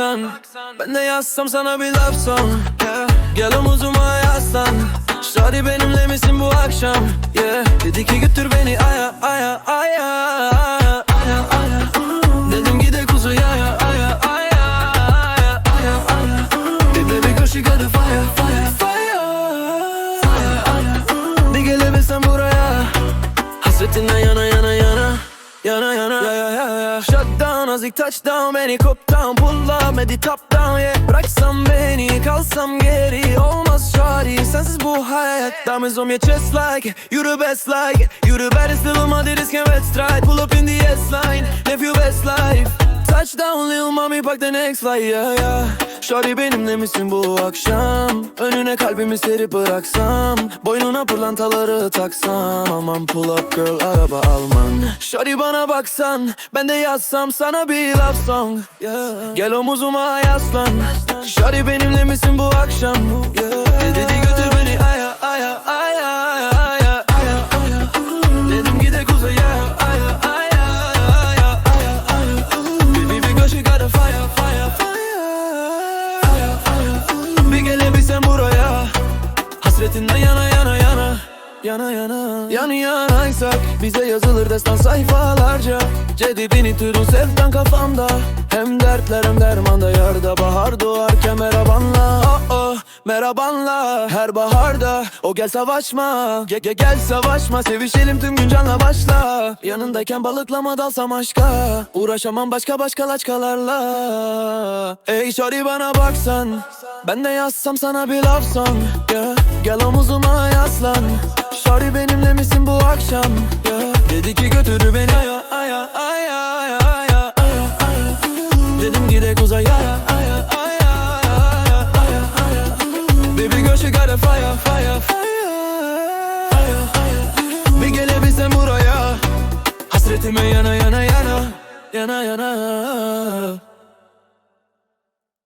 baksan Ben de yazsam sana bir love song yeah. Gel omuzuma yaslan. Shawty benimle misin bu akşam? Yeah. Dedi ki götür beni aya aya aya aya aya. Dedim gidek uzaya aya aya aya aya aya aya. Bir baby girl she fire fire fire Bir gelebilsen buraya. Hasretinden yana yana yana Yana yana ya ya ya ya. Shut down azik touchdown Beni cop down Pull up medi top down yeah. Bıraksam beni kalsam geri Olmaz şari sensiz bu hayat Diamonds on your chest like the best like the baddest little mother this can red stride. Pull up in the S-line Live your best life. Touchdown lil mami bak the next flight yeah yeah Shorty benimle misin bu akşam? Önüne kalbimi serip bıraksam Boynuna pırlantaları taksam. Aman pull up girl araba alman. Shorty bana baksan Ben de yazsam sana bir love song. Yeah. Gel omuzuma yaslan. Shorty benimle misin bu akşam? Yeah. Hasretinden yana yana yana Yana yana. Yan yanaysak Bize yazılır destan sayfalarca. Cedibini türün sevdan kafamda. Hem dertler hem dermanda Yarda bahar doğarken merhabanla oh oh Merhabanla Her baharda. O gel savaşma Ge ge gel savaşma. Sevişelim tüm gün canla başla. Yanındayken balıklama dalsam aşka. Uğraşamam başka başka laçkalarla. Ey şari bana baksan Ben de yazsam sana bir song yeah. Gel omuzuma yaslan. Şari benimle misin bu akşam? Yeah. Dedi ki götür beni. Aya aya aya aya aya Dedim gidek uzaya. Aya aya aya aya aya. Baby girl she got a fire fire fire Bir gelebilsen buraya. Hasretime yana yana yana Yana yana